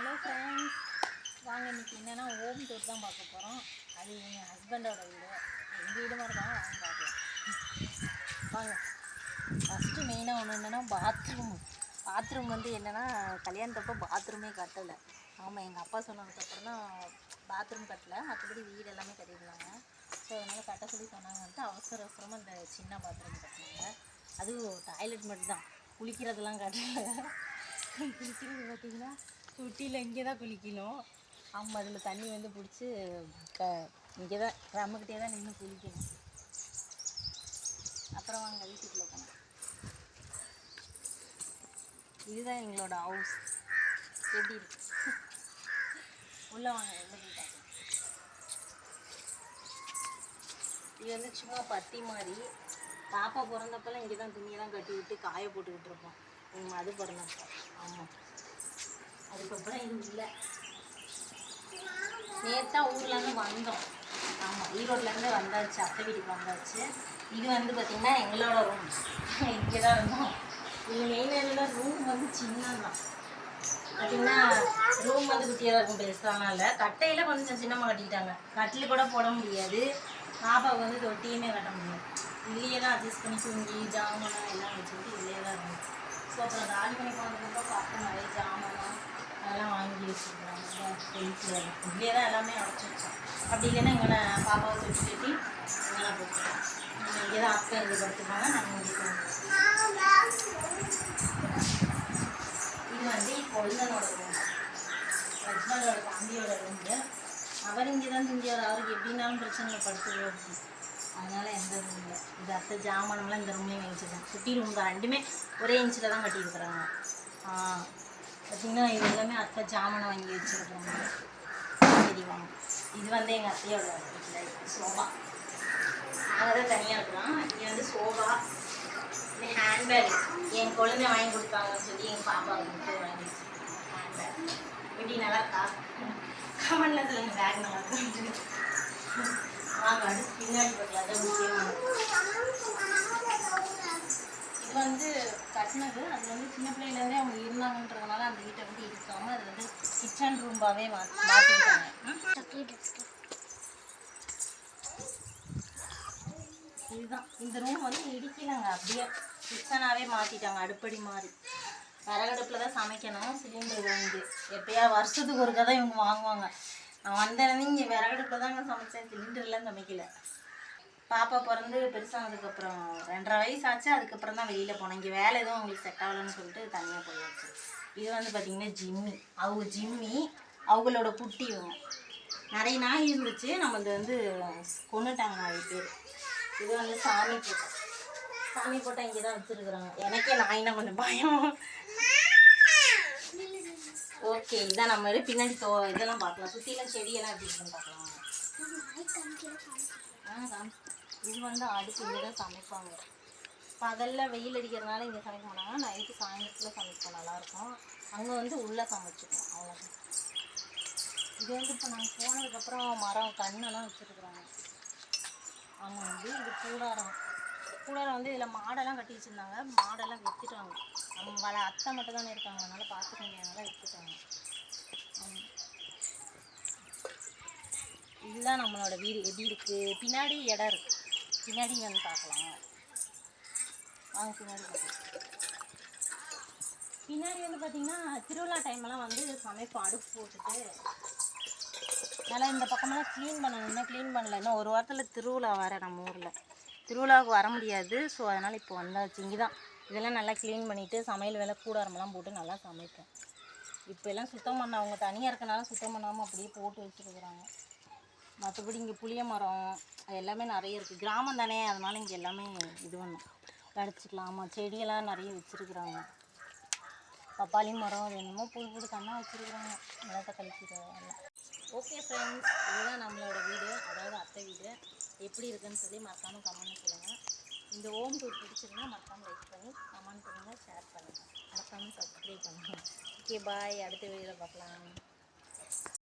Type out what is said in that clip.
Hello friends வாங்க இன்னைக்கு என்னென்னா ஹோம் டூர் தான் பார்க்க போகிறோம் அது எங்கள் ஹஸ்பண்டோட வீடு. எங்கள் வீடு மாதிரி தான் வாங்க பார்க்கலாம். வாங்க. ஃபஸ்ட்டு மெயினாக ஒன்று என்னென்னா பாத்ரூம் பாத்ரூம் வந்து என்னென்னா கல்யாணத்தப்போ பாத்ரூமே கட்டலை. ஆமாம் எங்கள் அப்பா சொன்னதுக்கப்புறம் தான் பாத்ரூம் கட்டலை. மற்றபடி வீடு எல்லாமே கட்டியிருந்தாங்க. ஸோ அதனால் கட்ட சொல்லி சொன்னாங்கன்ட்டு அவசர அவசரமாக இந்த சின்ன பாத்ரூம் கட்டினாங்க. அதுவும் டாய்லெட் மட்டும் தான். குளிக்கிறதெல்லாம் கட்டலை. குளிக்கிறது பார்த்தீங்கன்னா தொட்டியில் இங்கே தான் குளிக்கணும். ஆமாம் அதில் தண்ணி வந்து பிடிச்சி க இங்கே தான் ரம்மக்கிட்டே தான் நின்று குளிக்கணும். அப்புறம் வாங்க வீட்டுக்குள்ளே போனோம் இதுதான் எங்களோட ஹவுஸ் எப்படி இருக்கு? உள்ளே வாங்க போய் இது வந்து சும்மா பத்தி மாதிரி. பாப்பா பிறந்தப்பெல்லாம் இங்கே தான் துணியெல்லாம் கட்டி விட்டு காய போட்டுக்கிட்டு இருப்போம். அது பிறந்தப்போ. ஆமாம் அதுக்கப்புறம் இது இல்லை. நேற்று ஊர்லேருந்து வந்தோம். ஆமாம் ஈரோட்லேருந்து வந்தாச்சு அத்தை வீட்டுக்கு வந்தாச்சு. இது வந்து பார்த்திங்கன்னா எங்களோட ரூம் இங்கே தான் இருந்தோம். இது மெயின் ரூம் வந்து சின்னதான் பார்த்தீங்கன்னா ரூம் வந்து குட்டியாக தான் இருக்கும் பெருசாலாம் இல்லை. கட்டையில் கொஞ்சம் சின்னமாக கட்டிக்கிட்டாங்க. கட்டில் கூட போட முடியாது. பாப்பாவுக்கு வந்து தொட்டியுமே கட்ட முடியாது. இதுலேயே தான் அட்ஜஸ்ட் பண்ணி தூங்கி ஜாமான் எல்லாம் வச்சுக்கிட்டு இதுலேயே தான் இருந்துச்சு ஸோ அப்புறம் காலி பண்ணி போனதுக்கப்புறம் பார்த்தா நிறைய ஜாமான் வச்சுருக்காங்க இப்படியே தான் எல்லாமே அடைச்சி வச்சோம் அப்படி இல்லைன்னா இங்கே நான் பாப்பாவை தொட்டி கட்டி இங்கே போட்டுருக்கோம் இங்கே தான் அக்கா இங்கே படுத்துப்பாங்க நாங்கள் இங்கே இது வந்து கொழுந்தனோட ரூம். ரஜ்மலோட தம்பியோட ரூமு. அவர் இங்கே தான் தூங்கியார் அவருக்கு எப்படின்னாலும் பிரச்சனை இல்லை அதனால் எந்த ரூம் இல்லை. இது அத்தை ஜாமானம்லாம் இந்த ரூம்லேயும் வாங்கிச்சிருக்கேன் குட்டி ரூம் தான். ரெண்டுமே ஒரே இன்ச்சில் தான் கட்டியிருக்கிறாங்க. ஆ. பார்த்தீங்கன்னா இது எல்லாமே அத்தை ஜாமனை வாங்கி வச்சுருக்குறாங்க. சரி வாங்க. இது வந்து எங்கள் அத்தையோட வீட்டில் சோஃபா நாங்கள் தான் தனியாக இருக்கிறோம் இது வந்து சோஃபா இது ஹேண்ட்பேக் என் குழந்தை வாங்கி கொடுத்தாங்கன்னு சொல்லி எங்கள் பாப்பா வந்து வாங்கி ஹேண்ட்பேக் எப்படி நல்லா இருக்கா? கமெண்ட்ல சொல்லுங்க பேக் நல்லா இருக்கு வாங்க அடுத்து பின்னாடி பார்க்கலாம். அதான் முக்கியமானது கட்டினது அது வந்து சின்ன பிள்ளையிலேருந்தே அவங்க இருந்தாங்கன்றதுனால அந்த வீட்டை வந்து இருக்காமல் அது வந்து கிச்சன் ரூம்பாகவே மா மாற்றிட்டாங்க இதுதான். இந்த ரூம் வந்து இடிக்கலைங்க. அப்படியே கிச்சனாகவே மாற்றிட்டாங்க அடுப்படி மாதிரி விறகடுப்பில் தான் சமைக்கணும். சிலிண்டர் வாங்கி. எப்பயா வருஷத்துக்கு ஒரு கதை இவங்க வாங்குவாங்க. நான் வந்தேன் இங்கே விறகடுப்பில் தாங்க சமைச்சேன். சிலிண்டர்லாம் சமைக்கல. பாப்பா பிறந்து பெருசானதுக்கப்புறம் ரெண்டரை வயசு ஆச்சு அதுக்கப்புறம் தான் வெளியில் போனேன். இங்கே வேலை எதுவும் அவங்களுக்கு செட் ஆகலைன்னு சொல்லிட்டு தனியாக போயாச்சு இது வந்து பார்த்திங்கன்னா ஜிம்மி. அவங்க ஜிம்மி அவங்களோட குட்டி நிறைய நாய் இருந்துச்சு. நம்ம இது வந்து கொண்டுட்டாங்க நாலு பேர். இது வந்து சாமி போட்டோம் சாமி போட்டால் இங்கே தான் வச்சுருக்குறாங்க. எனக்கே நாயினா கொஞ்சம் பயம். ஓகே இதான் நம்ம பின்னாடி தோ இதெல்லாம் பார்க்கலாம். சுற்றிலாம் செடியெல்லாம் எப்படி இருக்குன்னு பார்க்கலாம். ஆ இது வந்து அடுப்பு இங்கே தான் சமைப்பாங்க. பகலில் வெயில் அடிக்கிறதுனால இங்கே சமைக்க மாட்டாங்க. நைட்டு சாயந்தரத்தில் சமைப்போம். நல்லாயிருக்கும் அங்கே வந்து உள்ளே சமைச்சிப்போம். அவ்வளோதான் இது வந்து இப்போ நாங்கள் போனதுக்கப்புறம் மரம் கண்ணெல்லாம் வச்சுருக்குறாங்க. அவங்க வந்து இது கூடாரம். கூடாரம் வந்து இதில் மாடெல்லாம் கட்டி வச்சுருந்தாங்க. மாடெல்லாம் விற்றுட்டாங்க அவங்க வள அத்தை மட்டும் தானே இருக்காங்க. அதனால் பார்த்துக்க முடியாதனால விற்றுட்டாங்க இதுதான் நம்மளோட வீடு. எப்படி இருக்குது பின்னாடி இடம் இருக்குது பின்னாடி வந்து பார்க்கலாம். வாங்க பின்னாடி பின்னாடி வந்து பார்த்திங்கன்னா திருவிழா டைம்லாம் வந்து சமைப்போம் அடுப்பு போட்டுட்டு நல்லா இந்த பக்கமெல்லாம் க்ளீன் பண்ணணும். இன்னும் க்ளீன் பண்ணல. இன்னும் ஒரு வாரத்தில் திருவிழா வர நம்ம ஊரில். திருவிழாவுக்கு வர முடியாது. ஸோ அதனால் இப்போ வந்தாச்சு. இங்கே தான் இதெல்லாம் நல்லா க்ளீன் பண்ணிவிட்டு சமையல் வேலை கூடாரமெல்லாம் போட்டு நல்லா சமைப்போம். இப்போ எல்லாம் சுத்தம் பண்ண அவங்க தனியாக இருக்கனால சுத்தம் பண்ணாமல் அப்படியே போட்டு வச்சுருக்குறாங்க மற்றபடி இங்கே புளிய மரம் அது எல்லாமே நிறைய இருக்குது கிராமம் தானே அதனால் இங்கே எல்லாமே இது பண்ணும். கிடச்சிக்கலாம் ஆமாம் செடியெல்லாம் நிறைய வச்சுருக்குறாங்க. பப்பாளி மரம் அது என்னமோ புது புது கண்ணாக வச்சுருக்குறாங்க. நிலத்தை கழிக்கிறாங்க ஓகே ஃப்ரெண்ட்ஸ் இதுதான் நம்மளோட வீடு. அதாவது அத்தை வீடு. எப்படி இருக்குன்னு சொல்லி மறக்காமல் கமெண்ட் சொல்லுங்கள் இந்த ஹோம் டூர் பிடிச்சிருந்தா மறக்காமல் லைக் பண்ணி கமெண்ட் பண்ணுங்கள் ஷேர் பண்ணுங்கள் மறக்காமல் சப்ஸ்கிரைப் பண்ணுங்கள் ஓகே பாய் அடுத்த வீடியோவில் பார்க்கலாம்.